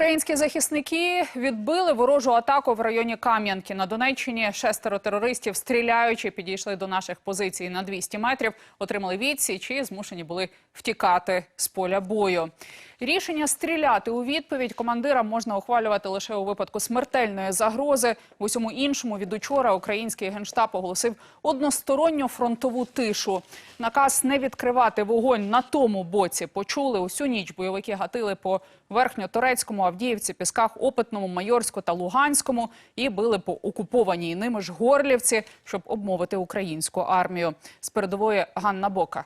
Українські захисники відбили ворожу атаку в районі Кам'янки. На Донеччині шестеро терористів, стріляючи, підійшли до наших позицій на 200 метрів, отримали відсіч і змушені були втікати з поля бою. Рішення стріляти у відповідь командира можна ухвалювати лише у випадку смертельної загрози. В усьому іншому від учора український генштаб оголосив односторонню фронтову тишу. Наказ не відкривати вогонь на тому боці почули усю ніч. Бойовики гатили по Верхньоторецькому, Авдіївці, Пісках, Опитному, Майорську та Луганському і били по окупованій ними ж Горлівці, щоб обмовити українську армію. З передової Ганна Бока.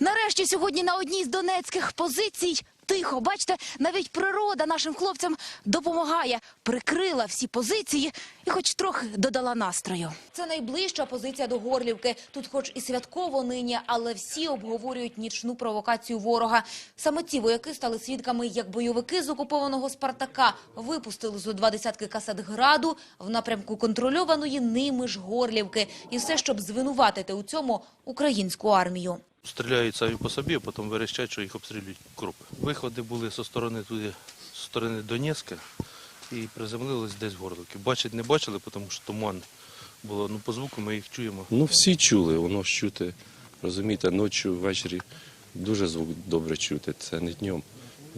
Нарешті сьогодні на одній з донецьких позицій тихо. Бачите, навіть природа нашим хлопцям допомагає. Прикрила всі позиції і хоч трохи додала настрою. Це найближча позиція до Горлівки. Тут хоч і святково нині, але всі обговорюють нічну провокацію ворога. Саме ці вояки стали свідками, як бойовики з окупованого Спартака випустили зо два десятки касет граду в напрямку контрольованої ними ж Горлівки. І все, щоб звинуватити у цьому українську армію. Стріляють самі по собі, а потім верещать, що їх обстрілюють кропи. Виходи були зі сторони туди, зі сторони Донецька і приземлились десь в Горловці. Бачить не бачили, тому що туман було. Ну, по звуку ми їх чуємо. Ну, всі чули, воно чути. Розумієте, ночі, ввечері дуже звук добре чути. Це не днем.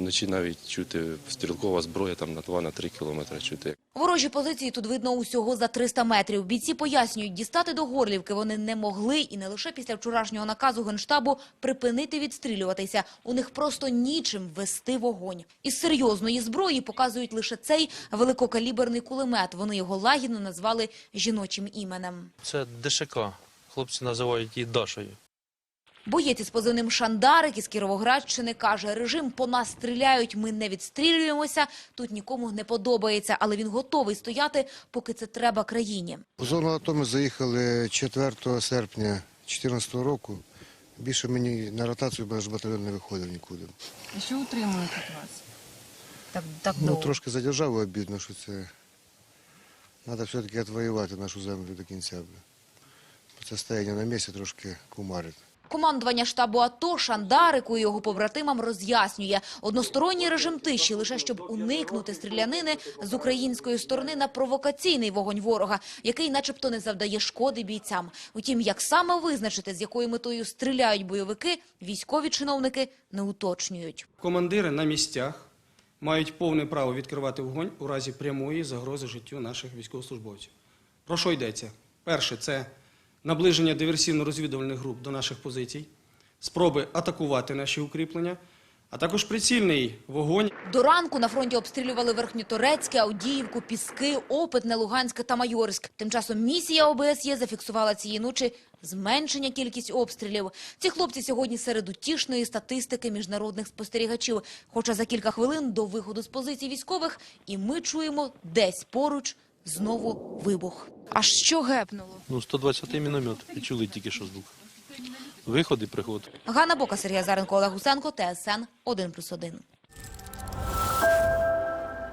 Вночі навіть чути стрілкова зброя там на 2-3 кілометри чути. Ворожі позиції тут видно усього за 300 метрів. Бійці пояснюють, дістати до Горлівки вони не могли і не лише після вчорашнього наказу Генштабу припинити відстрілюватися. У них просто нічим вести вогонь. Із серйозної зброї показують лише цей великокаліберний кулемет. Вони його лагідно назвали жіночим іменем. Це ДШК. Хлопці називають її Дашою. Боєць із позивним Шандарик із Кіровоградщини каже, режим по нас стріляють, ми не відстрілюємося, тут нікому не подобається, але він готовий стояти, поки це треба країні. У зону АТО ми заїхали 4 серпня 2014 року. Більше мені на ротацію наш батальйон не виходив нікуди. І що утримують від вас? Так, так Ну, трошки за державу обідно, що це треба все-таки відвоювати нашу землю до кінця. Бо Це стояння на місці трошки кумарить. Командування штабу АТО Шандарику і його побратимам роз'яснює односторонній режим тиші лише щоб уникнути стрілянини з української сторони на провокаційний вогонь ворога, який начебто не завдає шкоди бійцям. Утім, як саме визначити, з якою метою стріляють бойовики, військові чиновники не уточнюють. Командири на місцях мають повне право відкривати вогонь у разі прямої загрози життю наших військовослужбовців. Про що йдеться? Перше це наближення диверсійно-розвідувальних груп до наших позицій, спроби атакувати наші укріплення, а також прицільний вогонь До ранку на фронті обстрілювали Верхньоторецьке, Авдіївку, Піски, Опитне, Луганське та Майорськ. Тим часом місія ОБСЄ зафіксувала цієї ночі зменшення кількість обстрілів. Ці хлопці сьогодні серед утішної статистики міжнародних спостерігачів. Хоча за кілька хвилин до виходу з позицій військових і ми чуємо десь поруч знову вибух. А що гепнуло? Ну, 120-й міномет. І чули тільки що звук. Виходи, приход. Ганна Бока, Сергій Заренко, Олег Гусенко, ТСН 1+,1.